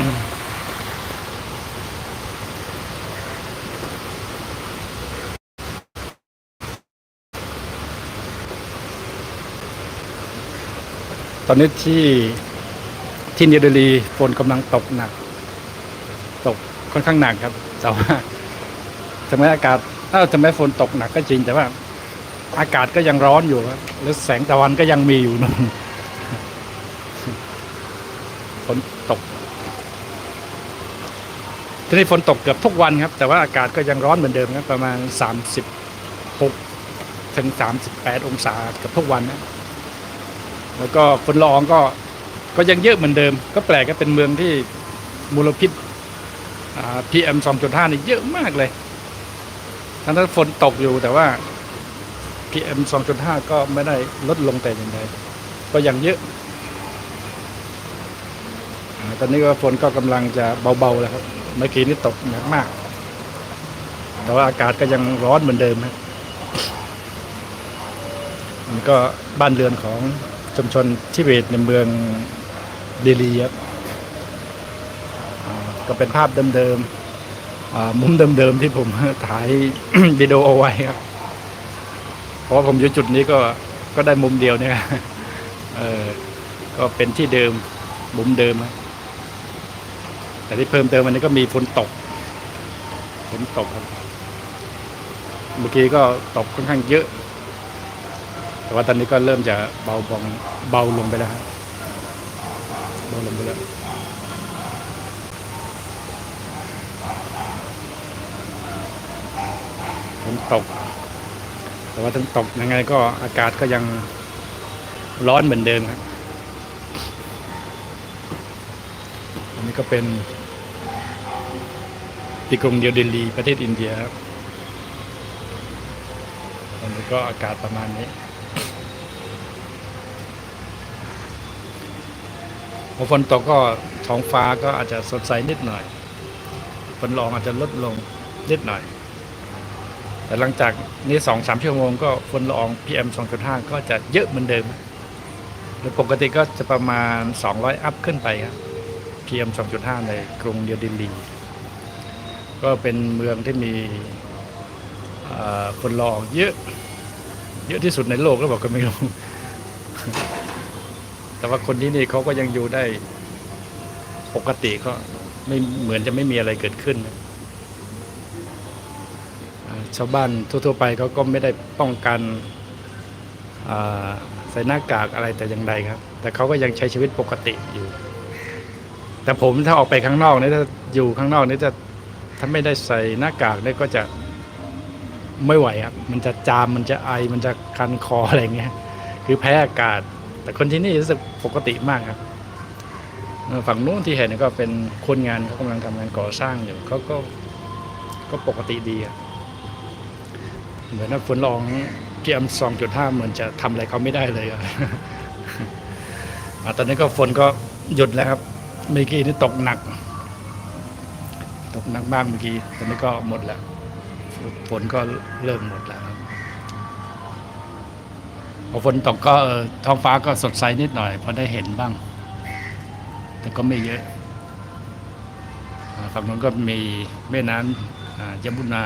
ตอนนี้ที่ที่นิวเดลีฝนกำลังตกหนัก ตกค่อนข้างหนักครับ แต่ว่าถึงแม้อากาศเอ้าถึงแม้ฝนตกหนักก็จริง แต่ว่า อากาศก็ยังร้อนอยู่ครับแล้วแสงตะวันก็ยังมีอยู่นู่นฝนตก ที่นี่ฝนตกเกือบทุกวันครับ แต่ว่าอากาศก็ยังร้อนเหมือนเดิมครับประมาณ 36 ถึง 38 องศาเกือบทุกวันนะแล้วก็ฝุ่นละอองก็ก็ยังเยอะเหมือนเดิม ก็แปลกก็เป็นเมืองที่มลพิษพีเอ่า PM 2.5นี่เยอะมากเลยทั้งที่ฝนตกอยู่แต่ว่า PM 2.5ก็ไม่ได้ลดลงแต่อย่างใดก็ยังเยอะตอนนี้ก็ฝนก็กำลังจะเบาๆแล้วครับ เมื่อกี้นี่ตกหนักมาก แต่ว่าอากาศก็ยังร้อนเหมือนเดิมครับมันก็บ้านเรือนของชุมชนทิเบตในเมืองเดลีครับอ่าก็เป็นภาพเดิมๆมุมเดิมๆที่ผมถ่ายวิดีโอเอาไว้ครับ เพราะผมอยู่จุดนี้ก็ก็ได้มุมเดียวเนี่ยเออก็เป็นที่เดิมมุมเดิมครับ แต่ที่เพิ่มเติมวันนี้ก็มีฝนตกฝนตกครับ เมื่อกี้ก็ตกค่อนข้างเยอะ แต่ว่าตอนนี้ก็เริ่มจะเบาบองเบาลงไปแล้วครับเบาลงไปแล้วฝนตก แต่ว่าถึงตกยังไงก็อากาศก็ยังร้อนเหมือนเดิมครับ อันนี้ก็เป็นที่กรุงเดียวเดลีประเทศอินเดียครับตอนนี้ก็อากาศประมาณนี้พอฝนตกก็ท้องฟ้าก็อาจจะสดใสนิดหน่อยฝนละองอาจจะลดลงนิดหน่อย แต่หลังจากนี้สองสามชั่วโมงก็ฝนละออง PM 2.5ก็จะเยอะเหมือนเดิม โดยปกติก็จะประมาณ200อัพขึ้นไปครับ PM 2.5 ในกรุงเดียดิลลี ก็เป็นเมืองที่มีเอ่นละอองเยอะ เยอะที่สุดในโลกแล้วบอกก็ไม่รู้แต่ว่าคนที่นี่เขาก็ยังอยู่ได้ปกติก็ไม่เหมือนจะไม่มีอะไรเกิดขึ้น ชาวบ้านทั่วๆไปเขาก็ไม่ได้ป้องกันใส่หน้ากากอะไรแต่อย่างใดครับ แต่เขาก็ยังใช้ชีวิตปกติอยู่ แต่ผมถ้าออกไปข้างนอกเนี่ยถ้าอยู่ข้างนอกเนี่ยจะถ้าไม่ได้ใส่หน้ากากเนี่ยก็จะไม่ไหวครับ มันจะจามมันจะไอมันจะคันคออะไรเงี้ย คือแพ้อากาศ แต่คนที่นี่รู้สึกปกติมากครับฝั่งนู้นที่เห็นก็เป็นคนงานเขากำลังทำงานก่อสร้างอยู่เขาก็ก็ปกติดีอะเหมือนว่าฝนลองเกียมสองจุดห้าเหมือนจะทำอะไรเขาไม่ได้เลยอะอะตอนนี้ก็ฝนก็หยุดแล้วครับ เมื่อกี้นี่ตกหนัก ตกหนักมากเมื่อกี้ตอนนี้ก็หมดแล้วฝนก็เริ่มหมดแล้วครับพอฝนตกก็ท้องฟ้าก็สดใสนิดหน่อยพอได้เห็นบ้าง แต่ก็ไม่เยอะฝั่งนู้นก็มีแม่น้ำยมุนา